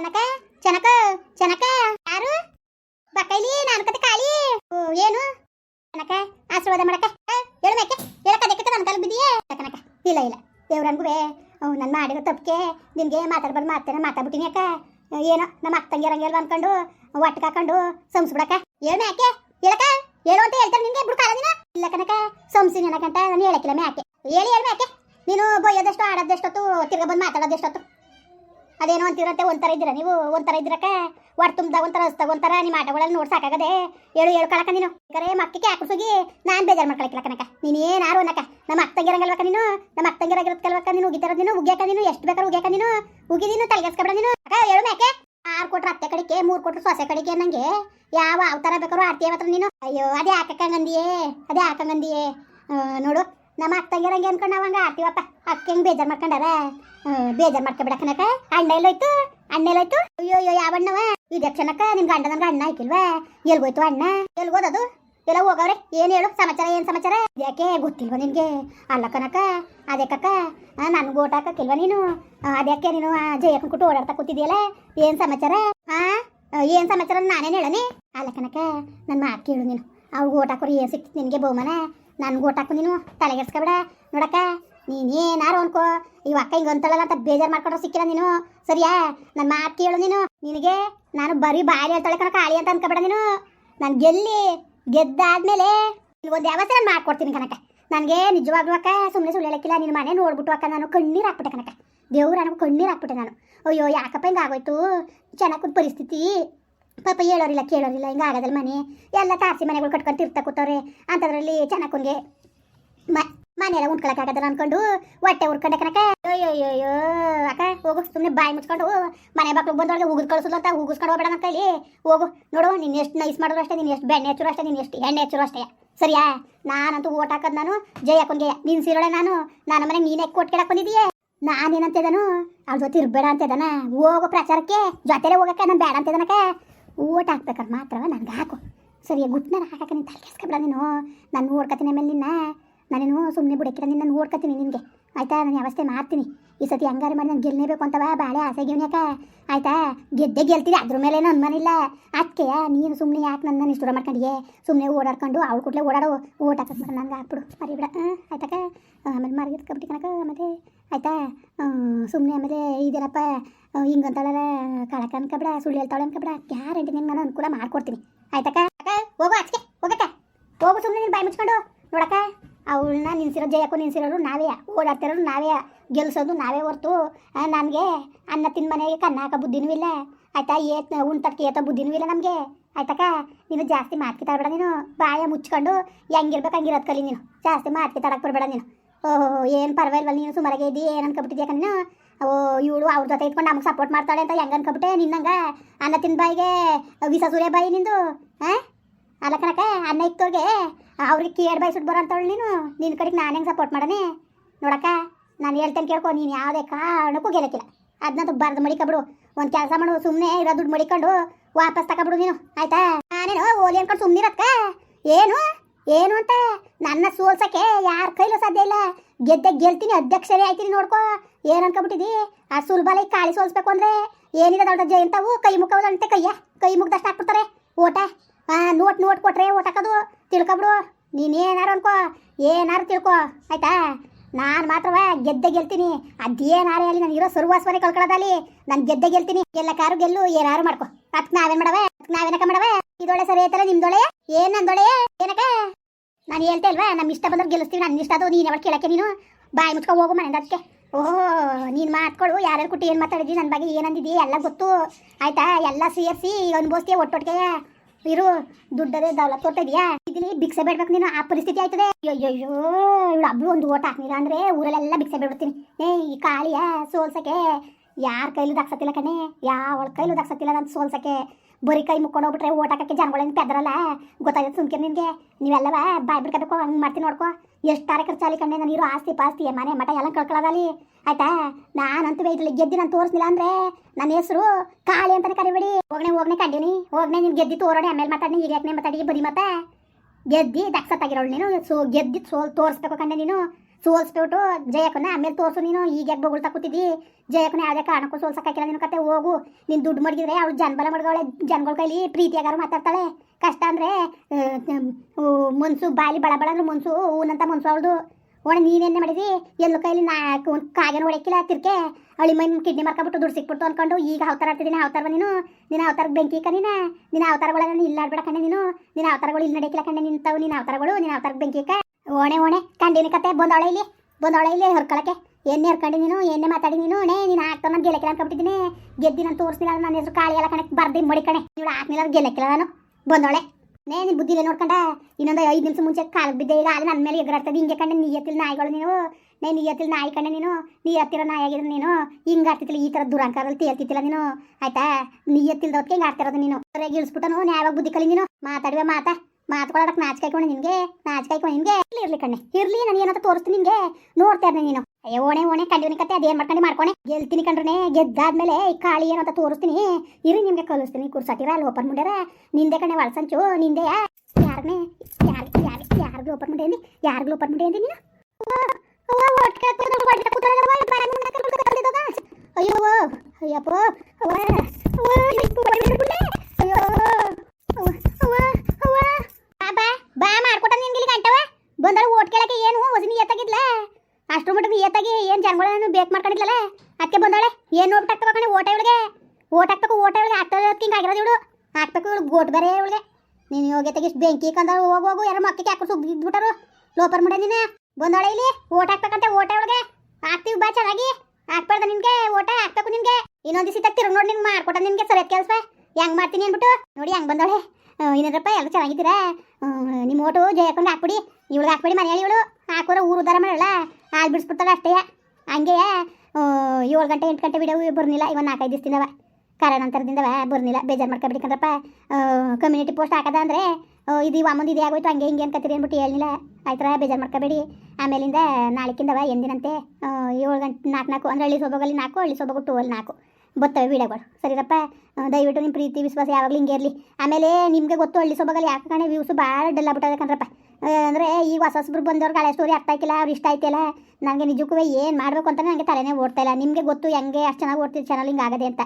ಚೆನಕ ಚನಕ ಚನಕ ಯಾರು? ಬಕೈಲಿ ನಾನು ಕತೆ ಕಾಳಿ ಏನು? ಚನಕ ಆಶೀರ್ವಾದ ಮಾಡಕ. ಹೇಳು ಮೇಕೆ ಹೇಳಕ ಅದಕ್ಕೆ ನನ್ನ ಕಾಲು ಬಿದ್ದಿಯೇ? ಕನಕ ಇಲ್ಲ ಇಲ್ಲ. ದೇವ್ರಂಗುವೆ ಅವ್ ನಾನು ಮಾಡಿರೋ ತಪ್ಪಿಗೆ ನಿನಗೆ ಮಾತಾಡ್ಬಾರ್ದು ಮಾತೇನ ಮಾತಾಡ್ಬಿಟ್ಟಿನಿ ಅಕ್ಕ. ಏನೋ, ನಮ್ಮ ಅಕ್ಕ ತಂಗಿರಂಗೆಲ್ವ ಅನ್ಕೊಂಡು ಒಟ್ಟಿಗೆ ಹಾಕೊಂಡು ಸಂಸ್ಬಿಡಕ ಹೇಳು ಯಾಕೆ ಹೇಳಕ ಹೇಳು ಅಂತ ಹೇಳ್ತಾರೆ ನಿನ್ಗೆ ಬಿಡು ಕಾಲ ನೀನು ಇಲ್ಲ ಕನಕ ಸಂಸಿ ನನಕಂತ ನಾನು ಹೇಳಕ್ಕಿಲ್ಲ ಮ್ಯಾಕೆ. ಹೇಳಿ, ಹೇಳು ಮ್ಯಾಕೆ. ನೀನು ಬೊಯ್ಯೋದಷ್ಟು ಆಡೋದೆಷ್ಟೊತ್ತು, ತಿರ್ಗ ಬಂದು ಮಾತಾಡೋದೆಷ್ಟೊತ್ತು. ಅದೇನೋ ಅಂತಿರತ್ತೆ, ಒಂಥರ ಇದ್ದೀರಾ ನೀವು? ಒಂಥರ ಇದ್ರಕ್ಕೆ ಒಟ್ಟು ತುಂಬ್ದಾಗ ಒಂಥರ ಹಸ್ದಾಗ ಒಂಥರ ನಿಮ್ಮ ಆಟಗಳಲ್ಲಿ ನೋಡಿ ಸಾಕಾಗದೆ. ಹೇಳು ಹೇಳು ಕಳಕ ನೀನು. ಕರೆ ಮಕ್ಕಕ್ಕೆ ಹಾಕಿಸೋಗಿ ನಾನು ಬೇಜಾರು ಮಾಡ್ಕೊಳಕ್ಕಿಲ್ಲ ಕನಕ ನೀನು ಅನ್ನಕ ನಮ್ಮ ಅಕ್ಕ ತಂಗಿರಂಗಲ್ವಕ್ಕ ನೀನು? ನಮ್ಮ ಅಕ್ಕ ತಂಗಿರಾಗಿರತ್ಕಲ್ವಕ್ಕ ನೀನು? ಉಗಿತಾರ ನೀನು? ಉಗ್ಯಾಕ ನೀನು? ಎಷ್ಟು ಬೇಕಾದ್ರೆ ಉಗ್ಯಾಕ ನೀನು? ಉಗಿದೀನು ತಲೆಗೆಸ್ಕೊಬೇಡ ನೀನು? ಅಕ್ಕ, ಹೇಳು ಮ್ಯಾಕೆ? ಆರು ಕೊಟ್ರು ಅತ್ತೆ ಕಡಿಕೆ, ಮೂರು ಕೊಟ್ರು ಸೊಸೆ ಕಡೆಗೆ ನಂಗೆ ಯಾವ ಅವತಾರ ಬೇಕಾದ್ರೂ ಆಡ್ತೀಯ ನೀನು? ಅಯ್ಯೋ, ಅದೇ ಹಾಕಕ್ಕಂಗಂದಿಯೇ. ಅದೇ ಹಾಕಂಗಂದಿಯೇ ನೋಡು. ನಮ್ಮ ಅಕ್ಕ ತಂಗಿರಂಗೆ ಅನ್ಕೊಂಡು ನಾವು ಹಂಗ ಆಡ್ತೀವಪ್ಪ. ಅಕ್ಕ ಬೇಜಾರು ಮಾಡ್ಕೊಂಡಾರ ಬೇಜಾರು ಮಾಡ್ಕೊಬೇಡ ಕನಕ ಅಣ್ಣ ಎಲ್ಲೋಯ್ತು ಅಣ್ಣ ಎಲ್ಲೋಯ್ತು ಅಯ್ಯೋ ಅಯ್ಯೋ ಯಾವ ಅಣ್ಣವ? ವಿದಕ್ಷಣಕ್ಕ ನಿಮ್ ಗಂಡ ನಮ್ಗೆ ಅಣ್ಣ ಎಲ್ಗೋಯ್ತು ಅಣ್ಣ? ಎಲ್ಗೋದದು ಎಲ್ಲ ಹೋಗವ್ರೆ ಏನ್ ಹೇಳು? ಸಮಾಚಾರ ಏನು ಸಮಾಚಾರ? ಯಾಕೆ ಗೊತ್ತಿಲ್ವ ನಿನ್ಗೆ? ಅಲ್ಲ ಕನಕ ಅದಕ್ಕಕ್ಕ ನನ್ಗೆ ಓಟ್ ಹಾಕಕ್ಕಿಲ್ವ ನೀನು? ಆ, ಅದ್ಯಾಕೆ ನೀನು ಜಯ ಜಯಕ್ಕನ್ ಕುಟ್ಟು ಓಡಾಡ್ತಾ ಕೂತಿದ್ಯಲ್ಲ? ಏನ್ ಸಮಾಚಾರ? ಹಾ ಏನ್ ಸಮಾಚಾರ ನಾನೇನ್ ಹೇಳನೆ? ಅಲ್ಲ ಕನಕ ನನ್ನ ಮಾತು ಕೇಳು ನೀನು. ಅವ್ಳಿಗೆ ಓಟ್ ಹಾಕೋರು ಏನ್ ಸಿಕ್ತಿತ್ತು ನಿನಗೆ ಬಹುಮಾನ? ನನ್ಗೆ ಓಟ್ ಹಾಕು ನೀನು. ತಲೆಗೆಡ್ಸ್ಕೊಬೇಡ. ನೋಡಕ್ಕ ನೀನ್ ಏನಾರು ಅನ್ಕೋ. ಇವ ಅಕ್ಕ ಹಿಂಗೆ ಅಂತಳಲ್ಲ ಅಂತ ಬೇಜಾರು ಮಾಡ್ಕೊಂಡ್ರೆ ಸಿಕ್ಕಿಲ್ಲ ನೀನು. ಸರಿಯಾ? ನನ್ನ ಮಾತು ಕೇಳು ನೀನು. ನಿನಗೆ ನಾನು ಬರೀ ಬಾರಿ ಹೇಳ್ತಾಳೆ ಕಣ ಕಾಳಿ ಅಂತ ಅನ್ಕೋಬೇಡ ನೀನು. ನಾನು ಗೆಲ್ಲಿ ಗೆದ್ದಾದ್ಮೇಲೆ ಒಂದು ವ್ಯವಸ್ಥೆ ನಾನು ಮಾಡ್ಕೊಡ್ತೀನಿ ಕನಕ ನನಗೆ ನಿಜವಾಗ್ಲೂ ಅಕ್ಕ ಸುಮ್ಮನೆ ಸುಳ್ಳು ಹೇಳಕ್ಕಿಲ್ಲ. ನಿನ್ನ ಮನೆ ನೋಡ್ಬಿಟ್ಟು ಅಕ್ಕ, ನಾನು ಕಣ್ಣೀರು ಹಾಕ್ಬಿಟ್ಟೆ ಕನಕ ದೇವ್ರು ನನಗೆ ಕಣ್ಣೀರು ಹಾಕ್ಬಿಟ್ಟೆ ನಾನು. ಅಯ್ಯೋ, ಯಾಕಪ್ಪ ಹಿಂಗೆ ಆಗೋಯ್ತು? ಚೆನ್ನಾಗಿ ಪರಿಸ್ಥಿತಿ. ಪಾಪ ಹೇಳೋರಿಲ್ಲ, ಕೇಳೋರಿಲ್ಲ. ಹಿಂಗೆ ಆಗೋದಲ್ಲ ಮನೆ. ಎಲ್ಲ ತಾರಸಿ ಮನೆಗಳು ಕಟ್ಕೊಂಡು ತಿರ್ತಾ ಕೂತವ್ರೆ. ಅಂಥದ್ರಲ್ಲಿ ಚೆನ್ನಾಗಿ ಮ ಮನೆಯಲ್ಲ ಉಂಟ್ಕೊಳಕ್ಕಾಗದಲ್ಲ ಅನ್ಕೊಂಡು ಹೊಟ್ಟೆ ಉರ್ಕೊಂಡೆ ಕನಕ ಅಯ್ಯೋ ಅಕ್ಕ, ಹೋಗು ಸುಮ್ಮನೆ ಬಾಯಿ ಮುಚ್ಕೊಂಡು ಮನೆ ಬಾಕ್ಲು ಬಂದೊಳಗೆ ಉಗಿದ್ ಕಳಿಸೋದು ಅಂತ ಉಗುಸ್ಕೊಂಡು ಹೋಗ್ಬೇಡ ಅಂತ ಕೈಲಿ ಹೋಗು, ನೋಡು, ನೀನು ಎಷ್ಟು ನೈಸ್ ಮಾಡಿದ್ರು ಅಷ್ಟೇ, ನೀನು ಎಷ್ಟು ಬೆಣ್ಣೆ ಹಚ್ಚರು ಅಷ್ಟೇ, ನೀನು ಎಷ್ಟು ಎಣ್ಣೆ ಹಚ್ಚರು ಅಷ್ಟೇ. ಸರಿಯಾ? ನಾನಂತೂ ಓಟ್ ಹಾಕದ್ ನಾನು ಜಯ ಹಾಕೊಂಡೆ ನೀನು ಸಿರೋಳೆ ನಾನು ನಾನು ಮನೆ ನೀನೇ ಕೊಟ್ಟು ನಾನ್ ಬಂದಿದೀಯೇ. ನಾನೇನಂತಿದನು ಅವ್ಳ ಜೊತೆ ಇರ್ಬೇಡ ಅಂತಿದ್ದಾನ ಹೋಗು ಪ್ರಚಾರಕ್ಕೆ. ಜೊತೆಲೆ ಹೋಗಕ್ಕೆ, ನಾನು ಬೇಡ ಅಂತಿದ್ದಾನಕ ಓಟ್ ಹಾಕ್ಬೇಕಾದ್ರೆ ಮಾತ್ರ ನನಗೆ ಹಾಕು. ಸರಿಯಾ ಗುಟ್ನ ಹಾಕಕ್ಕೆ ನೀನು ತಲೆ ಕೆಸ್ಕೊಬೇಡ ನೀನು. ನಾನು ನೋಡ್ಕೊತೀನಿ ಆಮೇಲೆ ನಿನ್ನ. ನಾನೇನು ಸುಮ್ಮನೆ ಬಿಡಕ್ಕಿರ ನಿನ್ನ ಓಡ್ಕತ್ತೀನಿ ನಿನಗೆ. ಆಯ್ತಾ, ನಾನು ವ್ಯವಸ್ಥೆ ಮಾಡ್ತೀನಿ. ಈ ಸತಿ ಹಂಗಾರೆ ಮಾಡಿ ನಾನು ಗೆಲ್ಲೇಬೇಕು ಅಂತವ ಬಾಳೆ ಆಸೆ ಗಿವ್ನ್ಯಾಕ ಆಯ್ತಾ, ಗೆದ್ದೆ ಗೆಲ್ತೀನಿ ಅದ್ರ ಮೇಲೆ ಅನುಮಾನಿಲ್ಲ ಅದಕ್ಕೆ ನೀನು ಸುಮ್ಮನೆ ಯಾಕೆ ನನ್ನ ನಿಷ್ಠುರ ಮಾಡ್ಕೊಂಡಿಯೇ ಸುಮ್ಮನೆ ಓಡಾಡ್ಕೊಂಡು ಅವಳು ಕೂಡಲೇ ಓಡಾಡೋ, ಓಟ್ ಹಾಕಕ್ಕೆ ಬಿಡ ಬಿಡು ಹಾಕ್ಬಿಡು ಮರಿಬಿಡ. ಹಾಂ ಆಯ್ತಕ್ಕ? ಆಮೇಲೆ ಮರಗಿದ್ ಕಬಡ್ಡಿ ಕಣಕ ಮತ್ತೆ ಆಯ್ತಾ? ಸುಮ್ಮನೆ ಆಮೇಲೆ ಇದೇನಪ್ಪ ಹಿಂಗಂತಾಳಲ್ಲ ಕಳಕ ಅನ್ಕಬಿಡ, ಸುಳ್ಳು ಹೇಳ್ತಾಳೆ ಅನ್ಕಬಿಡ, ಗ್ಯಾರಂಟಿ ನಿಂಗೆ ನಾನು ಅನುಕೂಲ ಮಾಡ್ಕೊಡ್ತೀನಿ. ಆಯ್ತಕ್ಕ? ಹೋಗೋ ಆಚೆ ಹೋಗಕ್ಕ. ಹೋಗು ಸುಮ್ಮನೆ ನೀನು ಬಾಯಿ ಮುಚ್ಕೊಂಡು, ನೋಡಕ್ಕ. ಅವಳನ್ನ ನಿನ್ಸಿರೋ ಜಯಕ್ಕೂ ನಿನ್ಸಿರೋರು ನಾವೇ. ಓಡಾಡ್ತಿರೋರು ನಾವೇ. ಗೆಲ್ಸೋದು ನಾವೇ ಹೊರ್ತು ನನಗೆ ಅನ್ನ ತಿನ್ನ ಮನೆಗೆ ಕನ್ನ ಹಾಕೋ ಬುದ್ಧಿನೂ ಇಲ್ಲ. ಆಯ್ತಾ ಏತ್ ಉಣ್ತಕ್ಕೆ ಏತ ಬುದ್ಧಿನೂ ಇಲ್ಲ ನಮಗೆ. ಆಯ್ತಕ್ಕ, ನೀನು ಜಾಸ್ತಿ ಮಾತ್ಕಿತಾಡ್ಬೇಡ ನೀನು. ಬಾಯ ಮುಚ್ಕೊಂಡು ಹೆಂಗಿರ್ಬೇಕು ಹಂಗಿರೋದು ಕಲಿ ನೀನು. ಜಾಸ್ತಿ ಮಾತ್ಕಿತಾಡಕ್ಕೆ ಬರಬೇಡ ನೀನು. ಓಹೋ, ಏನು ಪರವಾಗಿಲ್ವಲ್ಲ ನೀನು ಸುಮಾರಾಗೆ ಇದ್ದಿ, ಏನು ಅನ್ಕೊಬಿಟ್ಟಿದ್ಯಾ ನೀನು ಓ, ಇವಳು ಅವ್ರ ಜೊತೆ ಇಟ್ಕೊಂಡು ನಮ್ಗೆ ಸಪೋರ್ಟ್ ಮಾಡ್ತಾಳೆ ಅಂತ ಹೆಂಗೆ ಅನ್ಕೊಬಿಟ್ಟೆ? ನಿನ್ನಂಗೆ ಅನ್ನ ತಿನ್ನ ಬಾಯಿಗೆ, ವಿಸ ಸೂರ್ಯ ಬಾಯಿ ನಿಂದು ಹಾಂ ಅಲ್ಲ ಅನ್ನ ಇತ್ತೋರ್ಗೆ ಅವ್ರಿಗೆ ಕೇರ್ ಬಾಯಿ ಸುಟ್ಟು ಬರೋ ಅಂತವಳು ನೀನು. ನಿನ್ನ ಕಡೆಗೆ ನಾನು ಹೆಂಗೆ ಸಪೋರ್ಟ್ ಮಾಡನೆ ನೋಡಕ್ಕ, ನಾನು ಹೇಳ್ತೇನೆ ಕೇಳ್ಕೊ, ನೀನು ಯಾವುದೇ ಕಾರಣಕ್ಕೂ ಗೆಲ್ಲಕ್ಕಿಲ್ಲ ಅದನ್ನ ಬರ್ದು ಮಡಿಕೊಬಿಡು ಒಂದು ಕೆಲಸ ಮಾಡು ಸುಮ್ಮನೆ ಇರೋ ದುಡ್ಡು ಮಡಿಕೊಂಡು ವಾಪಸ್ ತಗೊಬಿಡು ನೀನು. ಆಯ್ತಾ? ನಾನೇನು ಓಲಿ ಅನ್ಕೊಂಡು ಸುಮ್ಮನಿರಕ್ಕ ಏನು? ಏನು ಅಂತ? ನನ್ನ ಸೋಲ್ಸಕ್ಕೆ ಯಾರ ಕೈಲೂ ಸಾಧ್ಯ ಇಲ್ಲ. ಗೆದ್ದೆ ಗೆಲ್ತೀನಿ, ಅಧ್ಯಕ್ಷರೇ ಆಯ್ತೀನಿ ನೋಡ್ಕೋ. ಏನು ಅನ್ಕೊಬಿಟ್ಟಿದಿ? ಆ ಸುಲ್ಬಾಲ ಈ ಕಾಳಿ ಸೋಲ್ಸ್ಬೇಕು ಅಂದ್ರೆ ಏನಿದೆ ದೊಡ್ಡ ಜಯಂತವು? ಕೈ ಮುಖವಂತೆ ಕೈಯ. ಕೈ ಮುಗ್ದಷ್ಟು ಹಾಕ್ಬಿಡ್ತಾರೆ. ಓಟ. ನೋಟ್ ನೋಟ್ ಕೊಟ್ರೆ ಓಟ್ ಹಾಕೋದು ತಿಳ್ಕೊಬಿಡು. ನೀನು ಏನಾರು ಅನ್ಕೋ, ಏನಾರು ತಿಳ್ಕೊ, ಆಯ್ತಾ? ನಾನು ಮಾತ್ರವ ಗೆದ್ದೆ ಗೆಲ್ತೀನಿ. ಅದೇನಾರೇ ಅಲ್ಲಿ ಇರೋ ಸರ್ವಾಸ್ವನೇ ಕಳ್ಕೊಳ್ಳೋದಲ್ಲಿ ನಾನು ಗೆದ್ದೆ ಗೆಲ್ತೀನಿ. ಕಾರು ಗೆಲ್ಲು, ಏನಾರು ಮಾಡ್ಕೊ. ಅದಕ್ಕೆ ನಾವೇನು ಮಾಡವೆ? ಅದಕ್ಕೆ ನಾವೇನಕ ಮಾಡವೆ? ಇದೊಳೆ ಸರಿ ಐತಲ್ಲ ನಿಮ್ದೊಳೆ ಏನ್ ನಂದೊಳೆ ಏನಕ ನಾನು ಹೇಳ್ತಾ ಇಲ್ವಾ? ನಮ್ಮ ಇಷ್ಟ ಬಂದ್ರೆ ಗೆಲ್ಲಿಸ್ತೀವಿ ನನ್ನ ಇಷ್ಟ ಅದು, ನೀನು ಯಾವಾಗ ಕೇಳಕ್ಕೆ ನೀನು? ಬಾಯಿ ಮುಚ್ಕೊ ಹೋಗು ಮನೆ ಅದಕ್ಕೆ. ಓಹೋ, ನೀನು ಮಾತ್ಕೊಡು. ಯಾರ್ಯಾರು ಕುಟ್ಟಿ ಏನು ಮಾತಾಡಿದ್ವಿ ನನ್ನ ಬಗ್ಗೆ ಏನಂದಿದ್ದಿ? ಎಲ್ಲ ಗೊತ್ತು. ಆಯ್ತಾ? ಎಲ್ಲ ಸೇರಿಸಿ ಅನುಭವಿಸ್ತೀಯ ಒಟ್ಟೊಟ್ಟಿಗೆ? ಇರು, ದುಡ್ಡದೇ ದೌಲತ್ ಕೊಟ್ಟಿದ್ಯಾ ಇದೀನಿ ಭಿಕ್ಷೆ ಬೇಡ್ಬೇಕು ನೀನು, ಆ ಪರಿಸ್ಥಿತಿ ಆಯ್ತದೆ. ಅಯ್ಯಯ್ಯೋ ಇವಳು ಹಬ್ಳು ಒಂದು ಓಟ್ ಹಾಕ್ನಿಲ್ಲ ಅಂದ್ರೆ ಊರಲ್ಲೆಲ್ಲ ಭಿಕ್ಷೆ ಬೇಡ್ಬಿಡ್ತೀನಿ. ಏ, ಈ ಕಾಳಿಯ ಸೋಲ್ಸಕ್ಕೆ ಯಾರ ಕೈಲೂ ದಕ್ಸತ್ತಿಲ್ಲ ಕಣೆ, ಯಾವಳ ಕೈಲೂ ದಕ್ಸತ್ತಿಲ್ಲ ಅಂತ ಸೋಲ್ಸಕ್ಕೆ. ಬರೀ ಕೈ ಮುಕ್ಕೊಂಡು ಹೋಗ್ಬಿಟ್ರೆ ಓಟ್ ಹಾಕಕ್ಕೆ ಜನಗಳೇನು ಪೆದ್ರಲ್ಲ ಗೊತ್ತಾಗುತ್ತೆ ಸುಮ್ಕೆ ನಿನಗೆ? ನೀವೆಲ್ಲವ ಬಾಯ್ ಬಿಡ್ಕೋಬೇಕು ಹಂಗೆ ಮಾಡ್ತೀನಿ ನೋಡ್ಕೊ. ಎಷ್ಟಾರೆ ಚಾಲಿ ಕಂಡೆ ನಾನು ಇರೋ ಆಸ್ತಿ ಪಾಸ್ತಿ ಮನೆ ಮಠ ಎಲ್ಲ ಕಳ್ಕೊಳ್ಳೋದಲ್ಲಿ ಆಯ್ತಾ? ನಾನಂತೂ ಇದ್ರಲ್ಲಿ ಗೆದ್ದಿ ನಾನು ತೋರಿಸ್ಲಿಲ್ಲ ಅಂದ್ರೆ ನನ್ನ ಹೆಸರು ಕಾಳಿ ಅಂತಾನೆ ಕರಿಬೇಡಿ. ಹೋಗ್ನೆ ಹೋಗ್ನೆ ಕಂಡೀನಿ ಹೋಗ್ನೆ ನೀನು ಗೆದ್ದಿ ತೋರೋಣ ಆಮೇಲೆ ಮಾತಾಡಿ ಈಗ ಯಾಕೆ ಮಾತಾಡಿ ಬರೀ ಮತ್ತೆ. ಗೆದ್ದಿ ದಕ್ಷತಾಗಿರೋಳು ನೀನು, ಸೋ ಗೆದ್ದಿ ಸೋಲ್ ತೋರಿಸ್ಬೇಕು ಕಂಡೆ ನೀನು. ಸೋಲ್ಸ್ಬಿಟ್ಟು ಜಯಕನ ಆಮೇಲೆ ತೋರ್ಸು ನೀನು, ಈಗ ಬೊಗಳ್ತಾ ಕೂತಿದ್ದಿ? ಜಯಕ್ಕನ ಯಾವುದೇ ಕಾರಣಕ್ಕೂ ಸೋಲ್ಸಕ್ಕಾಗಿಲ್ಲ ನಿನ್ನ ಕತೆ, ಹೋಗು. ನೀನು ದುಡ್ಡು ಮಡಗಿದ್ರೆ ಅವಳು ಜನಬಲ ಮಡ್ಗವಳೆ, ಜನಗಳ ಕೈಲಿ ಪ್ರೀತಿಯಾಗಾರು ಮಾತಾಡ್ತಾಳೆ. ಕಷ್ಟ ಅಂದರೆ ಮನ್ಸು, ಬಾಲಿ ಬಳ ಬಳ ಅಂದ್ರೆ ಮನ್ಸು ಹೂನಂತ ಮನ್ಸು ಅವಳದು. ಒಣ ನೀನೇನೆ ಮಾಡಿದಿ? ಎಲ್ಲ ಕೈಲಿ ನಾ ಕಾಗೆನ ಹೊಡಕ್ಕಿಲ್ಲ ತಿರ್ಕೆ? ಅಳಿ ಮೈ ಕಿಡ್ನಿ ಮಾರ್ಕೊಬಿಟ್ಟು ದುಡ್ಡು ಸಿಕ್ಬಿಟ್ಟು ಅನ್ಕೊಂಡು, ಈಗ ಅವತಾರ ಆಡ್ತಿದ್ದೀನಿ ಅವತಾರ ನೀನು. ನಿನ್ನ ಅವತಾರಕ್ಕೆ ಬೆಂಕಿ ಕ ನೀನ. ನಿನ್ನ ಅವತಾರಗಳನ್ನ ಇಲ್ಲ ಆಡ್ಬೇಡ ಕಂಡೆ ನೀನು. ನಿನ್ನ ಅವತಾರಗಳು ಇಲ್ಲಿ ನಡೆಯಕ್ಕಿಲ್ಲ ಕಣ್ಣೆ ನಿಂತವು, ನಿನ್ನ ಅವತಾರಗಳು, ನಿನ್ನ ಅವತಾರಕ್ಕೆ ಬೆಂಕಿ ಓಣೆ ಓಣೆ, ಕಂಡಿನ ಕತೆ ಬಂದವಳೆ ಇಲ್ಲಿ ಬಂದವಳೆ ಇಲ್ಲಿ, ಹೊರ್ಕೊಳಕ್ಕೆ. ಎಣ್ಣೆ ಹರ್ಕೊಂಡು ನೀನು, ಎಣ್ಣೆ ಮಾತಾಡಿ ನೀನು, ನೇ, ನೀನು ಆಗ್ತಾವ ನಾನು ಗೆಲ್ಲಕ್ಕಿಲ್ಲ ಅನ್ಕೊಬಿಟ್ಟಿದ್ದೀನಿ ಗೆದ್ದಿ ನಾನು ತೋರಿಸ್ಲಿಲ್ಲ ನನ್ನ ಹೆಸರು ಕಾಳಿ ಎಲ್ಲ ಕಣಕ್ಕೆ ಬರ್ದಿ, ಮಡಿ ಕಣೆ. ಇವಳು ಹಾಕ್ನಿಲ್ಲ ಗೆಲ್ಲಕ್ಕಿಲ್ಲ ನಾನು. ಬಂದವಳೆ ನೇ, ನೀನು ಬುದ್ಧಿಲೇ ನೋಡ್ಕೊಂಡ. ಇನ್ನೊಂದು ಐದು ನಿಮಿಷ ಮುಂಚೆ ಕಾಲು ಬಿದ್ದೆ ಈಗ ಅಲ್ಲಿ ನನ್ನ ಮೇಲೆ ಎಗರಾಡ್ತದೆ ಹಿಂಗೆ ಕಂಡೆ ನೀಯತ್ತಿಲ್ ನಾಯಿಗಳು ನೀನು. ನೇ ನೀಯತ್ತಿಲ್ ನಾಯಿ ಕಂಡೆ ನೀನು. ನೀ ಹತ್ತಿರ ನಾಯಿ ಆಗಿದ್ರೆ ನೀನು. ಹಿಂಗೆ ಆಡ್ತಿತ್ತಿಲ್ಲ ಈ ಥರ ದುರಂಕಾರಲ್ಲಿ ತೇಲ್ತಿತ್ತಿಲ್ಲ ನೀನು. ಆಯ್ತಾ? ನೀಯತ್ತಿಲ್ದೋದ್ಕೆ ಹಿಂಗೆ ಆಡ್ತಿರೋದು ನೀನು. ಸರಿಯಾಗಿ ಇಳಿಸ್ಬಿಟ್ಟನು, ನ್ಯಾಯವಾಗಿ ಬುದ್ಧಿ ಕಲಿ ನೀನು ಮಾತಾಡುವೆ ಮಾತಾ. ಮಾತ್ಕೊಳ್ಳೋದಕ್ಕೆ ನಾಚ್ ಹಾಕೊಂಡು ನಿನಗೆ ನಾಚ್ ಹಾಕೊಂಡು ನಿನಗೆ ಇರ್ಲಿ ಇರ್ಲಿ ಕಣ್ಣೆ. ಇರ್ಲಿ ನಾನು ಏನಂತ ತೋರಿಸ್ತೀನಿ ನಿನ್ಗೆ ನೋಡ್ತಾ ಇರ್ತೀನಿ ನೀನು. ಅಯ್ಯೋ ಓಣೆ ಓಣೆ ಕಂಡಿವನಿ ಕತೆ ಅದೇನ್ ಮಾಡ್ಕೊಂಡು ಮಾಡ್ಕೊಣೆ. ಗೆಲ್ತೀನಿ ಕಂಡ್ರೆ ಗೆದ್ದಾದ್ಮೇಲೆ ಈ ಕಾಳಿ ಏನಂತ ತೋರಿಸ್ತೀನಿ. ಇರಿ ನಿಮ್ಗೆ ಕಲಿಸ್ತೀನಿ ಕುರ್ಸಾಟಿರ ಅಲ್ಲಿ ಓಪನ್ ಮಾಡ್ಯಾರ ನಿಂದೆ ಕಣ್ಣೆ ಒಳಸಂಚು ನಿಂದೆ ಯಾರನ್ನೇ ಯಾರ ಯಾರ ಯಾರಿಗೂ ಓಪನ್ ಮಾಡಿ ಯಾರಿಗೂ ಓಪನ್ ಮಾಡಿ ಅಂದಿ ನೀನು? ಅವ್ವ, ಅಯ್ಯಪ್ಪ ಹೊಟ್ಟೆ ಹಾಕ್ಬಿಟ್ಟು ನಾನು ಹೊಟ್ಟೆ ಕೂತ್ಕೊಳ್ಳೋದು, ಅವ್ವ, ಬಾಯಿ ಮುಂದೆ ಹಾಕ್ಬಿಟ್ಟು ಕೂತ್ಕೊಂಡಿದ್ದದ. ಅಯ್ಯೋ ಅಯ್ಯಪ್ಪ ಅವ್ವ, ಅವ್ವ, ಇಷ್ಟು ಹೊಟ್ಟೆ ಬಿಟ್ಬಿಟ್ಟೆ. ಅಯ್ಯೋ ಅವ್ವ, ಅವ್ವ, ಅವ್ವ. ಬಾ ಬಾ ಬಾ ಮಾಡ್ಕೊಟ್ಟ ನಿನ್ಗೆ ಇಲ್ಲಿ ಗಂಟವ ಬಂದಳ ಓಟ್ ಕೇಳಕ್ಕೆ ಏನು ಹೊಸನಿ ಎತ್ತಾಗಿದ್ಲ ಅಷ್ಟ್ರ ಮಟ್ಟಿಗೆ ಎತ್ತಾಗಿ ಏನು ಜನಗಳನ್ನು ಬೇಕ್ ಮಾಡ್ಕೊಂಡಿದ್ಲಲ್ಲ ಅದಕ್ಕೆ ಬಂದಳೆ ಏನು ನೋಡ್ಬಿಟ್ಟು ಹಾಕ್ಬೇಕು ಕಣೆ, ಓಟ ಇವಳಿಗೆ? ಓಟ್ ಹಾಕ್ಬೇಕು, ಓಟ ಇವಳಿಗೆ ಆಗ್ತದೆ ಹಿಂಗೆ ಆಗಿರೋದು ಇವಳು? ಹಾಕ್ಬೇಕು ಇವಳು, ಗೋಟ್ ಬೇರೆ ಇವಳಿಗೆ. ನೀನು ಹೋಗಿ ಇಷ್ಟು ಬೆಂಕಿ ಕಂದ ಹೋಗು ಹೋಗು, ಯಾರೋ ಮಕ್ಕಳಿಗೆ ಹಾಕೊಂಡು ಸುಗ್ಬಿಟ್ಟರು ಲೋಪರ್ ಮಾಡ ನೀನು. ಬಂದಳೆ ಇಲ್ಲಿ, ಓಟ್ ಹಾಕ್ಬೇಕಂತ, ಓಟ ಇವಳಿಗೆ. ಹಾಕ್ತೀವಿ ಬಾ ಚೆನ್ನಾಗಿ. ಹಾಕ್ಬಾರ್ದ ನಿನ್ಗೆ, ಓಟ ಹಾಕ್ಬೇಕು ನಿನ್ಗೆ. ಇನ್ನೊಂದು ದಿವಸ ತಿರುಗಿ ನೋಡಿ, ನಿಂಗೆ ಮಾಡ್ಕೊಟ್ಟ ನಿನ್ಗೆ ಸರಿಯಾದ ಕೆಲಸ ಹೆಂಗ್ ಮಾಡ್ತೀನಿ ಅಂದ್ಬಿಟ್ಟು, ನೋಡಿ ಹೆಂಗ್ ಬಂದವಳೆ. ಇನ್ನೂರಪ್ಪ ಎಲ್ಲ ಚೆನ್ನಾಗಿದ್ದೀರಾ? ನಿಮ್ಮ ಓಟು ಜಯಕೊಂಡು ಹಾಕ್ಬಿಡಿ. ಇವಳಿಗೆ ಹಾಕ್ಬಿಡಿ ಮನೆಯಲ್ಲಿ ಇವಳು. ಹಾಕೋರ ಊರು ಉದ್ದಾರ ಮಾಡಲ್ಲ ಹಾಲು ಬಿಡಿಸ್ಬಿಡ್ತಾಳೆ ಅಷ್ಟೇ. ಹಂಗೆ ಏಳು ಗಂಟೆ, ಎಂಟು ಗಂಟೆ ಬಿಡವು ಬರ್ನಿಲ್ಲ. ಇವನ್ ನಾಲ್ಕೈದು ದಿವಸದಿಂದವ ಕಾರಣಾಂತರದಿಂದವ ಬರ್ನಿಲ್ಲ. ಬೇಜಾರು ಮಾಡ್ಕೊಬಿಡಿಕಂದ್ರಪ್ಪ ಕಮ್ಯುನಿಟಿ ಪೋಸ್ಟ್ ಹಾಕದ ಅಂದರೆ ಇದು ಅಮ್ಮಂದು ಇದೇ ಆಗೋಯ್ತು, ಹಂಗೆ ಹಿಂಗೆ ಅನ್ಕತ್ತೀರಿ ಅಂದ್ಬಿಟ್ಟು ಹೇಳಿಲ್ಲ ಆಯ್ತರ, ಬೇಜಾರು ಮಾಡ್ಕೋಬೇಡಿ ಆಮೇಲಿಂದ ನಾಳೆಕಿಂದವ ಎಂದಿನಂತೆ ಏಳು ಗಂಟೆ ನಾಲ್ಕು ನಾಲ್ಕು ಅಂದರೆ ಹಳ್ಳಿ ಸೊಬಗಲ್ಲಿ ನಾಲ್ಕು, ಹಳ್ಳಿ ಸೊಬಗು ಟೂ ಅಲ್ಲಿ ನಾಲ್ಕು. ಬರ್ತವೆ ವೀಡಿಯೋಗಳು ಸರಿರಪ್ಪ? ದಯವಿಟ್ಟು ನಿಮ್ಮ ಪ್ರೀತಿ, ವಿಶ್ವಾಸ ಯಾವಾಗಲೂ ಹಿಂಗೆ ಇರಲಿ. ಆಮೇಲೆ ನಿಮಗೆ ಗೊತ್ತು, ಹಳ್ಳಿ ಸೊಬಗಲ್ಲಿ ಯಾಕೆ ಕಣೆ ವ್ಯೂಸು ಭಾಳ ಡಲ್ ಆಗ್ಬಿಟ್ಟದೆ ಅಂದರೆ ಈಗ ಹೊಸ ಹೊಸಬ್ರು ಬಂದವ್ರಿಗೆ ಹಳೆ ಸ್ಟೋರಿ ಅರ್ಥ ಆಯ್ತಿಲ್ಲ, ಅವ್ರು ಇಷ್ಟ ಆಯ್ತಿಲ್ಲ. ನನಗೆ ನಿಜಕ್ಕೂ ಏನು ಮಾಡಬೇಕು ಅಂತ ನನಗೆ ತಲೆನೇ ಓಡ್ತಾ ಇಲ್ಲ. ನಿಮಗೆ ಗೊತ್ತು ಹೆಂಗೆ ಅಷ್ಟು ಚೆನ್ನಾಗಿ ಓಡ್ತಿದ್ದು ಚಾನಲ್ ಹಿಂಗೆ ಆಗದೆ ಅಂತ.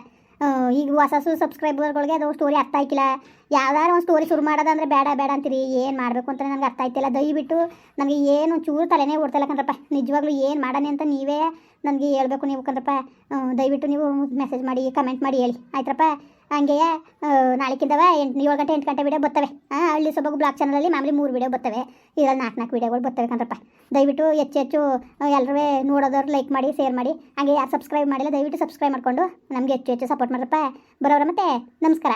ಈಗ ಹೊಸ ಹೊಸ ಸಬ್ಸ್ಕ್ರೈಬರ್ಗಳಿಗೆ ಅದು ಸ್ಟೋರಿ ಅರ್ಥ ಆಯ್ತಿಲ್ಲ. ಯಾವ್ದಾರು ಒಂದು ಸ್ಟೋರಿ ಶುರು ಮಾಡೋದಂದ್ರೆ ಬೇಡ ಬೇಡ ಅಂತೀರಿ. ಏನು ಮಾಡಬೇಕು ಅಂತ ನನಗೆ ಅರ್ಥ ಆಯ್ತಿಲ್ಲ. ದಯವಿಟ್ಟು ನನಗೆ ಏನು ಚೂರು ತಲೆನೇ ಓಡ್ತಿಲ್ಲ ಕಂದ್ರಪ್ಪ ನಿಜವಾಗ್ಲೂ ಏನು ಮಾಡೋಣ ಅಂತ ನೀವೇ ನನಗೆ ಹೇಳ್ಬೇಕು ನೀವು ಕಂದ್ರಪ್ಪ ದಯವಿಟ್ಟು ನೀವು ಮೆಸೇಜ್ ಮಾಡಿ ಕಮೆಂಟ್ ಮಾಡಿ ಹೇಳಿ. ಆಯ್ತರಪ್ಪ? ಹಂಗೆಯೇ ನಾಳೆಕಿಂದವ ಎಂಟು ಏಳು ಗಂಟೆ ಎಂಟು ಗಂಟೆ ವಿಡಿಯೋ ಬರ್ತವೆ. ಹಾಂ ಹಳ್ಳಿ ಸೊಬಗು ಬ್ಲಾಕ್ ಚಾನಲಲ್ಲಿ ಮಾಮೂಲಿ ಮೂರು ವಿಡಿಯೋ ಬರ್ತವೆ. ಇದರಲ್ಲಿ ನಾಲ್ಕು ನಾಲ್ಕು ವಿಡಿಯೋಗಳು ಬರ್ತವೆ ಕಣ್ರಪ್ಪ. ದಯವಿಟ್ಟು ಹೆಚ್ಚು ಹೆಚ್ಚು ಎಲ್ಲರೂ ನೋಡೋದವ್ರು ಲೈಕ್ ಮಾಡಿ ಶೇರ್ ಮಾಡಿ. ಹಾಗೆ ಯಾರು ಸಬ್ಸ್ಕ್ರೈಬ್ ಮಾಡಿಲ್ಲ, ದಯವಿಟ್ಟು ಸಬ್ಸ್ಕ್ರೈಬ್ ಮಾಡಿಕೊಂಡು. ನಮಗೆ ಹೆಚ್ಚು ಹೆಚ್ಚು ಸಪೋರ್ಟ್ ಮಾಡ್ರಪ್ಪ. ಬರೋರ ಮತ್ತೆ, ನಮಸ್ಕಾರ.